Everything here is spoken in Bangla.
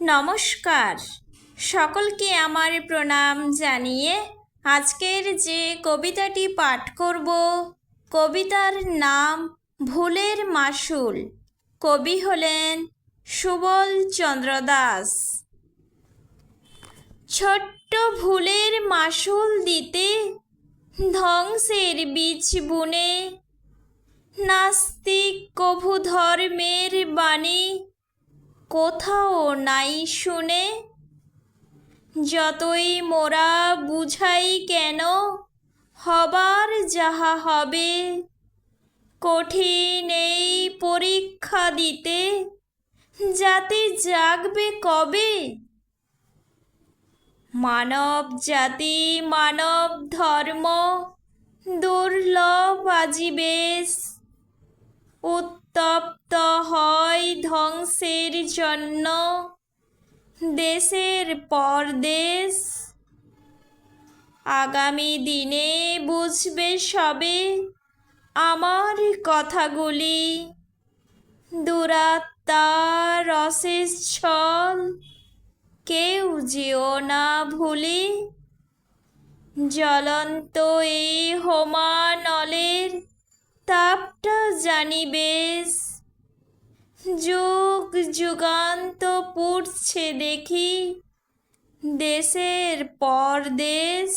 নমস্কার। সকলকে আমার প্রণাম জানিয়ে আজকের যে কবিতাটি পাঠ করব, কবিতার নাম ভুলের মাসুল। কবি হলেন সুবল চন্দ্র দাস। ছোট্ট ভুলের মাসুল দিতে ধ্বংসের বীজ বুনে, নাস্তিক কভু ধর্মের কোথাও নাই শুনে? যতই মোরা বুঝাই কেন, হবার যাহা হবে কঠিন এই পরীক্ষা দিতে, যাতে জাগবে কবে? মানব জাতি, মানব ধর্ম, দুর্লভ আজিবেশ, উত্তপ্ত হয় ধ্বংসের জন্য, দেশের পরদেশ। আগামী দিনে বুঝবে সবে আমার কথাগুলি। দুরাত্মার অশেষ ছল কেউ যেও না ভুলি। জ্বলন্ত এই হোমানলের তাপটা জানি বেশ। যুগ যুগান্ত পুড়ছে দেখি দেশের পরদেশ